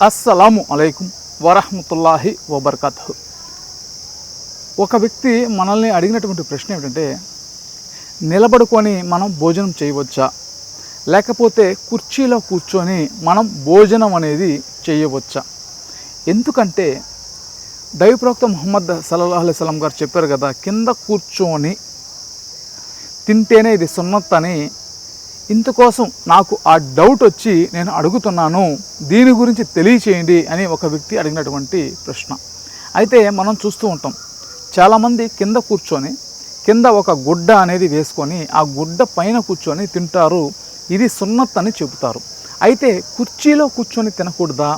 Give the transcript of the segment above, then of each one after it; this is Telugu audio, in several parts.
అస్సలాము అలైకుం వరహమతుల్లాహి వబర్కత్ ఒక వ్యక్తి మనల్ని అడిగినటువంటి ప్రశ్న ఏమిటంటే నిలబడుకొని మనం భోజనం చేయవచ్చా? లేకపోతే కుర్చీలో కూర్చొని మనం భోజనం అనేది చేయవచ్చా? ఎందుకంటే దైవప్రవక్త ముహమ్మద్ సల్లల్లాహు అలైస్లం గారు చెప్పారు కదా కింద కూర్చొని తింటేనే ఇది సున్నత్ అని ఇందుకోసం నాకు ఆ డౌట్ వచ్చి నేను అడుగుతున్నాను దీని గురించి తెలియచేయండి అని ఒక వ్యక్తి అడిగినటువంటి ప్రశ్న. అయితే మనం చూస్తూ ఉంటాం చాలామంది కింద కూర్చొని కింద ఒక గుడ్డ అనేది వేసుకొని ఆ గుడ్డ పైన కూర్చొని తింటారు. ఇది సున్నత్ అని చెబుతారు. అయితే కుర్చీలో కూర్చొని తినకూడదా?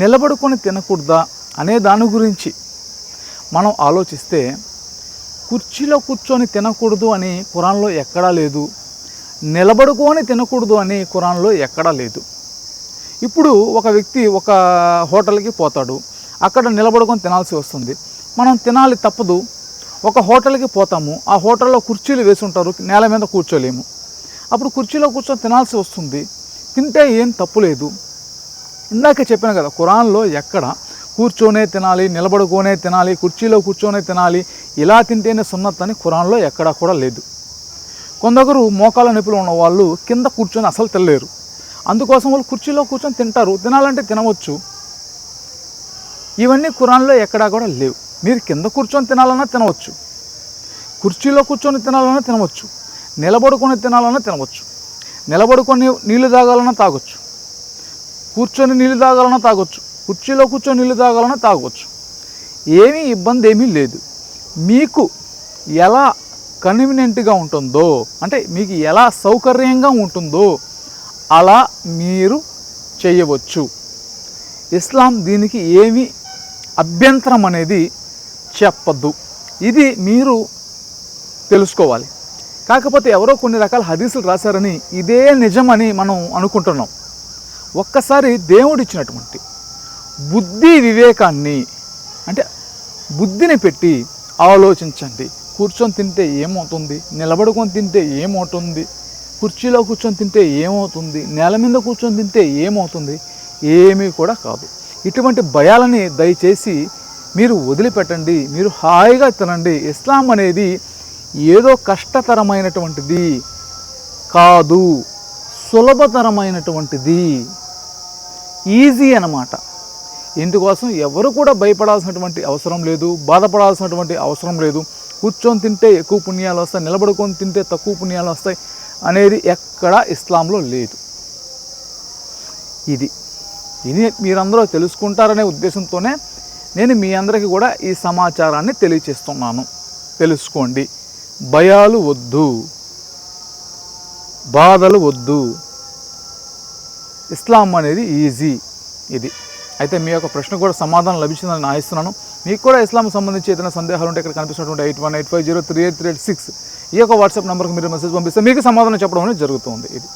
నిలబడుకొని తినకూడదా? అనే దాని గురించి మనం ఆలోచిస్తే కుర్చీలో కూర్చొని తినకూడదు అని కురాన్లో ఎక్కడా లేదు. నిలబడుకొని తినకూడదు అని కురాన్లో ఎక్కడా లేదు. ఇప్పుడు ఒక వ్యక్తి ఒక హోటల్కి పోతాడు. అక్కడ నిలబడుకొని తినాల్సి వస్తుంది. మనం తినాలి తప్పదు. ఒక హోటల్కి పోతాము. ఆ హోటల్లో కుర్చీలు వేసి ఉంటారు నేల మీద కూర్చోలేము. అప్పుడు కుర్చీలో కూర్చొని తినాల్సి వస్తుంది. తింటే ఏం తప్పు లేదు. ఇందాక చెప్పాను కదా ఖురాన్లో ఎక్కడ కూర్చోనే తినాలి నిలబడుకోనే తినాలి కుర్చీలో కూర్చోనే తినాలి ఇలా తింటేనే సున్నత్ అని ఖురాన్లో ఎక్కడా కూడా లేదు. కొందరు మోకాల నొప్పులు ఉన్న వాళ్ళు కింద కూర్చొని అసలు తినలేరు. అందుకోసం వాళ్ళు కుర్చీలో కూర్చొని తింటారు. తినాలంటే తినవచ్చు. ఇవన్నీ కురాన్లో ఎక్కడా కూడా లేవు. మీరు కింద కూర్చొని తినాలన్నా తినవచ్చు. కుర్చీలో కూర్చొని తినాలన్నా తినవచ్చు. నిలబడుకొని తినాలన్నా తినవచ్చు. నిలబడుకొని నీళ్ళు తాగాలన్నా తాగొచ్చు. కూర్చొని నీళ్ళు తాగాలన్నా తాగొచ్చు. కుర్చీలో కూర్చొని నీళ్ళు తాగాలన్నా తాగొచ్చు. ఏమీ ఇబ్బంది ఏమీ లేదు. మీకు ఎలా కన్వీనియంట్గా ఉంటుందో అంటే మీకు ఎలా సౌకర్యంగా ఉంటుందో అలా మీరు చేయవచ్చు. ఇస్లాం దీనికి ఏమి అభ్యంతరం అనేది చెప్పద్దు ఇది మీరు తెలుసుకోవాలి. కాకపోతే ఎవరో కొన్ని రకాల హదీసులు రాశారని ఇదే నిజమని మనం అనుకుంటున్నాం. ఒక్కసారి దేవుడిచ్చినటువంటి బుద్ధి వివేకాన్ని అంటే బుద్ధిని పెట్టి ఆలోచించండి. కూర్చొని తింటే ఏమవుతుంది? నిలబడుకొని తింటే ఏమవుతుంది? కుర్చీలో కూర్చొని తింటే ఏమవుతుంది? నేల మీద కూర్చొని తింటే ఏమవుతుంది? ఏమీ కూడా కాదు. ఇటువంటి భయాలని దయచేసి మీరు వదిలిపెట్టండి. మీరు హాయిగా తినండి. ఇస్లాం అనేది ఏదో కష్టతరమైనటువంటిది కాదు. సులభతరమైనటువంటిది. ఈజీ అన్నమాట. ఇందుకోసం ఎవరు కూడా భయపడాల్సినటువంటి అవసరం లేదు బాధపడాల్సినటువంటి అవసరం లేదు. కూర్చొని తింటే ఎక్కువ పుణ్యాలు వస్తాయి నిలబడుకొని తింటే తక్కువ పుణ్యాలు వస్తాయి అనేది ఎక్కడా ఇస్లాంలో లేదు. ఇది ఇది మీరందరూ తెలుసుకుంటారనే ఉద్దేశంతోనే నేను మీ అందరికీ కూడా ఈ సమాచారాన్ని తెలియచేస్తున్నాను. తెలుసుకోండి. భయాలు వద్దు. బాధలు వద్దు. ఇస్లాం అనేది ఈజీ ఇది. అయితే మీ యొక్క ప్రశ్న కూడా సమాధానం లభించిందని నేను ఆశిస్తున్నాను. మీకు కూడా ఇస్లాం సంబంధించి ఏదైనా సందేహాలు ఉంటే ఇక్కడ కనిపిస్తున్నటువంటి eight one eight five zero three eight three eight six ఈ యొక్క వాట్సాప్ నెంబర్కి మీరు మెసేజ్ పంపిస్తే మీకు సమాధానం చెప్పడం అనేది జరుగుతుంది. ఇది